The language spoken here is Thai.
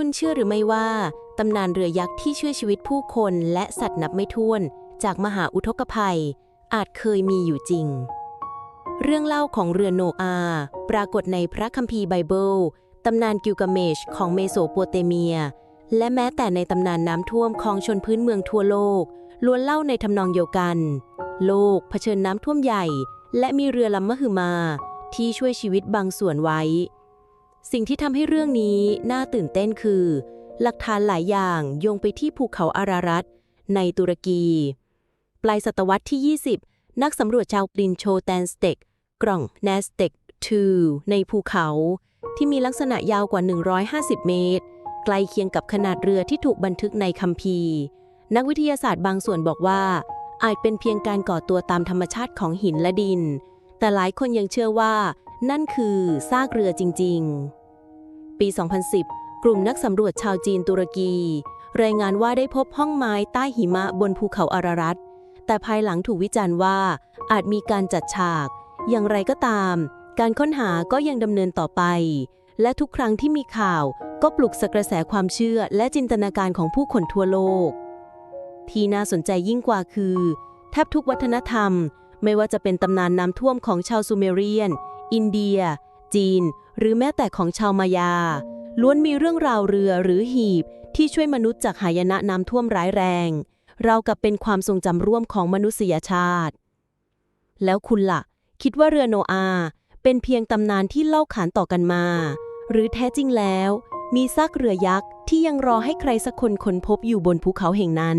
คุณเชื่อหรือไม่ว่า ตำนานเรือยักษ์ที่ช่วยชีวิตผู้คนและสัตว์นับไม่ถ้วน จากมหาอุทกภัย อาจเคยมีอยู่จริง เรื่องเล่าของเรือโนอา ปรากฏในพระคัมภีร์ไบเบิลตำนานกิลกาเมชของเมโสโปเตเมีย และแม้แต่ในตำนานน้ำท่วมของชนพื้นเมืองทั่วโลก ล้วนเล่าในทำนองเดียวกัน โลกเผชิญน้ำท่วมใหญ่ และมีเรือลำมหึมา ที่ช่วยชีวิตบางส่วนไว้ สิ่งที่ทำให้เรื่องนี้น่าตื่นเต้นคือ หลักฐานหลายอย่างโยงไปที่ภูเขาอารารัตในตุรกี ปลายศตวรรษที่ 20 นักสำรวจชาวกลินโชแตนสเต็กกล่อง n a s t e c 2ในภูเขา ที่มีลักษณะยาวกว่า 150 เมตร ใกล้เคียงกับขนาดเรือที่ถูกบันทึกในคัมภีร์ นักวิทยาศาสตร์บางส่วนบอกว่า อาจเป็นเพียงการก่อตัวตามธรรมชาติของหินและดิน แต่หลายคนยังเชื่อว่านั่นคือซากเรือจริง ๆ ปี 2010 กลุ่มนักสำรวจชาวจีนตุรกี รายงานว่าได้พบห้องไม้ใต้หิมะบนภูเขาอารารัต แต่ภายหลังถูกวิจารณ์ว่าอาจมีการจัดฉาก อย่างไรก็ตาม การค้นหาก็ยังดำเนินต่อไป และทุกครั้งที่มีข่าวก็ปลุกสกระแสความเชื่อและจินตนาการของผู้คนทั่วโลก ที่น่าสนใจยิ่งกว่าคือ แทบทุกวัฒนธรรม ไม่ว่าจะเป็นตำนานน้ำท่วมของชาวซูเมเรียน อินเดีย จีน หรือแม้แต่ของชาวมายา ล้วนมีเรื่องราวเรือหรือหีบ ที่ช่วยมนุษย์จากหายนะน้ำท่วมร้ายแรง เรากับเป็นความทรงจำร่วมของมนุษยชาติ แล้วคุณล่ะ คิดว่าเรือโนอา เป็นเพียงตำนานที่เล่าขานต่อกันมา หรือแท้จริงแล้ว มีซากเรือยักษ์ที่ยังรอให้ใครสักคนค้นพบอยู่บนภูเขาแห่งนั้น